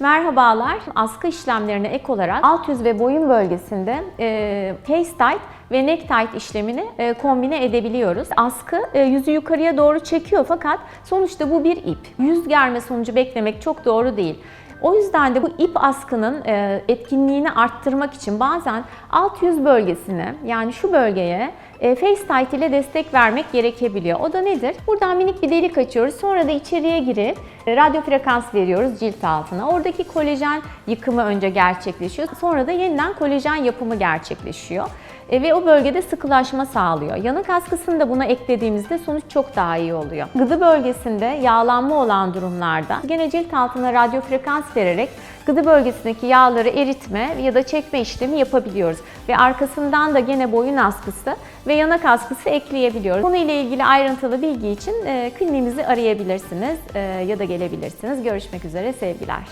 Merhabalar. Askı işlemlerine ek olarak alt yüz ve boyun bölgesinde e, face tight ve neck tight işlemini e, kombine edebiliyoruz. Askı e, yüzü yukarıya doğru çekiyor fakat sonuçta bu bir ip. Yüz germe sonucu beklemek çok doğru değil. O yüzden de bu ip askının e, etkinliğini arttırmak için bazen alt yüz bölgesine yani şu bölgeye e, face tight ile destek vermek gerekebiliyor. O da nedir? Buradan minik bir delik açıyoruz. Sonra da içeriye girip e, radyo frekans veriyoruz cilt altına. Oradaki kolajen yıkımı önce gerçekleşiyor. Sonra da yeniden kolajen yapımı gerçekleşiyor. E, ve o bölgede sıkılaşma sağlıyor. Yanık askısını da buna eklediğimizde sonuç çok daha iyi oluyor. Gıdı bölgesinde yağlanma olan durumlarda gene cilt altına radyo frekans vererek gıdı bölgesindeki yağları eritme ya da çekme işlemi yapabiliyoruz. Ve arkasından da gene boyun askısı ve yanak askısı ekleyebiliyoruz. Konuyla ilgili ayrıntılı bilgi için e, kliniğimizi arayabilirsiniz e, ya da gelebilirsiniz. Görüşmek üzere sevgiler.